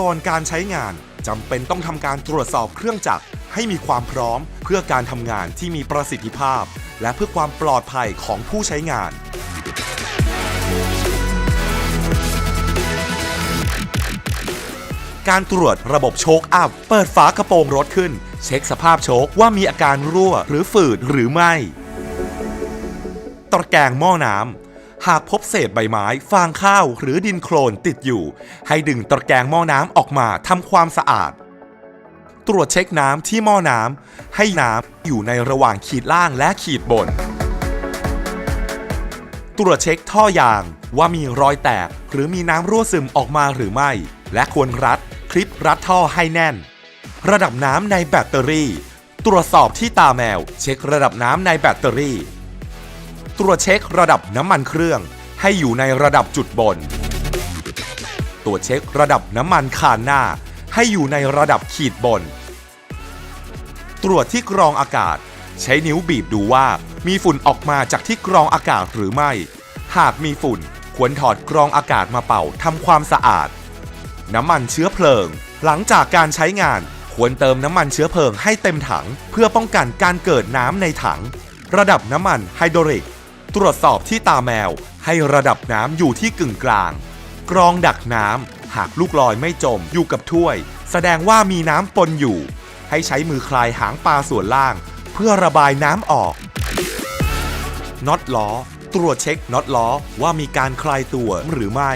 ก่อนการใช้งานจำเป็นต้องทำการตรวจสอบเครื่องจักรให้มีความพร้อมเพื่อการทำงานที่มีประสิทธิภาพ และเพื่อความปลอดภัยของผู้ใช้งานการตรวจระบบโชคอัพ เปิดฝากระโปรงรถขึ้น เช็คสภาพโชคว่ามีอาการรั่วหรือฝืดหรือไม่ ตะแกรงหม้อน้ำ หากพบเศษใบไม้ ฟางข้าวหรือดินโคลนติดอยู่ ให้ดึงตะแกรงหม้อน้ำออกมาทำความสะอาด ตรวจเช็คน้ำที่หม้อน้ำให้น้ำอยู่ในระหว่างขีดล่างและขีดบน ตรวจเช็คท่อยางว่ามีรอยแตก หรือมีน้ำรั่วซึมออกมาหรือไม่ และควรรัด คลิปรัดท่อให้แน่น ระดับน้ำในแบตเตอรี่ ตรวจสอบที่ตาแมว เช็คระดับน้ำในแบตเตอรี่ ตรวจเช็คระดับน้ำมันเครื่อง ให้อยู่ในระดับจุดบน ตรวจเช็คระดับน้ำมันคานหน้า ให้อยู่ในระดับขีดบน ตรวจที่กรองอากาศ ใช้นิ้วบีบดูว่ามีฝุ่นออกมาจากที่กรองอากาศหรือไม่ หากมีฝุ่นควรถอดกรองอากาศมาเป่าทำความสะอาด น้ำมันเชื้อเพลิง หลังจากการใช้งานควรเติมน้ำมันเชื้อเพลิงให้เต็มถัง เพื่อป้องกันการเกิดน้ำในถัง ระดับน้ำมันไฮโดรลิก ตรวจสอบที่ตาแมวให้ระดับน้ำอยู่ที่กึ่งกลาง กรองดักน้ำหากลูกลอยไม่จมอยู่กับถ้วย แสดงว่ามีน้ำปนอยู่ ให้ใช้มือคลายหางปลาส่วนล่าง เพื่อระบายน้ำออกน็อตล้อ ตรวจเช็คน็อตล้อว่ามีการคลายตัวหรือไม่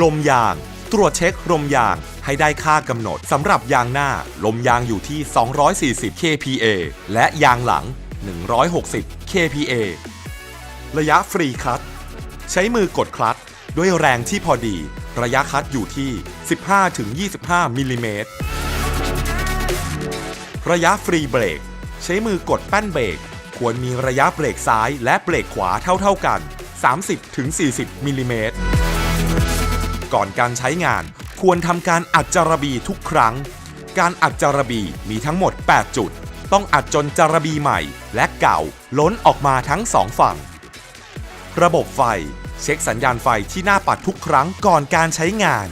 ลมยาง ตรวจเช็คลมยาง ให้ได้ค่ากำหนดสำหรับยางหน้า ลมยางอยู่ที่ 240 kPa และยางหลัง 160 kPa ระยะฟรีคัตใช้มือกดคลัตด้วยแรงที่พอดี ระยะคัตอยู่ที่ 15-25 มิลลิเมตร ระยะฟรีเบรก ใช้มือกดแป้นเบรก ควรมีระยะเบรกซ้ายและเบรกขวาเท่า ๆกัน 30-40 มิลลิเมตร ก่อนการใช้งาน ควรทำการอัดจารบีทุกครั้ง การอัดจารบีมีทั้งหมด 8 จุด ต้องอัดจนจารบีใหม่ และเก่าล้นออกมาทั้งสองฝั่ง ระบบไฟ เช็คสัญญาณไฟที่หน้าปัดทุกครั้งก่อนการใช้งาน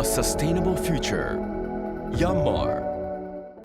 A sustainable future. Yanmar